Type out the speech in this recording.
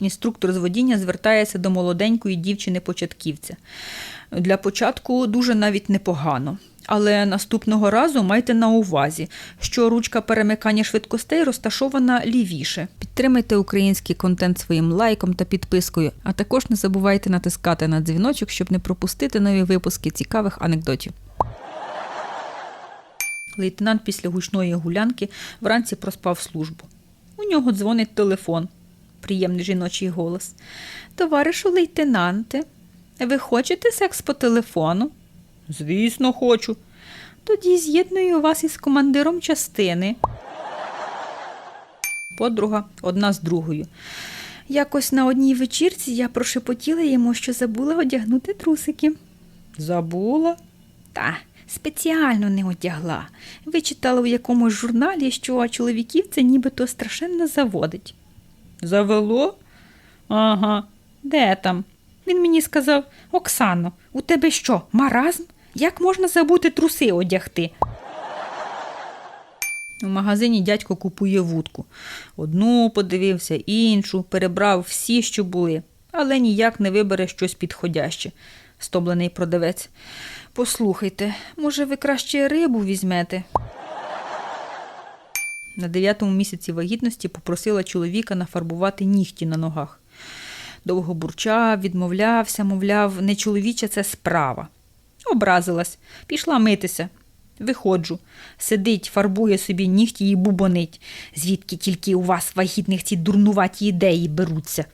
Інструктор з водіння звертається до молоденької дівчини-початківця. Для початку дуже навіть непогано. Але наступного разу майте на увазі, що ручка перемикання швидкостей розташована лівіше. Підтримайте український контент своїм лайком та підпискою, а також не забувайте натискати на дзвіночок, щоб не пропустити нові випуски цікавих анекдотів. Лейтенант після гучної гулянки вранці проспав службу. У нього дзвонить телефон. Приємний жіночий голос. Товаришу лейтенанте, ви хочете секс по телефону? Звісно, хочу. Тоді з'єдную вас із командиром частини. Подруга одна з другою. Якось на одній вечірці я прошепотіла йому, що забула одягнути трусики. Забула? Та, спеціально не одягла. Вичитала в якомусь журналі, що чоловіків це нібито страшенно заводить. Завело? Ага. Де там? Він мені сказав: Оксано, у тебе що, маразм? Як можна забути труси одягти? У магазині дядько купує вудку. Одну подивився, іншу, перебрав всі, що були, але ніяк не вибере щось підходяще, стомлений продавець. Послухайте, може, ви краще рибу візьмете? На дев'ятому місяці вагітності попросила чоловіка нафарбувати нігті на ногах. Довго бурчав, відмовлявся, мовляв, не чоловіча це справа. Образилась, пішла митися. Виходжу, сидить, фарбує собі нігті і бубонить. Звідки тільки у вас вагітних ці дурнуваті ідеї беруться?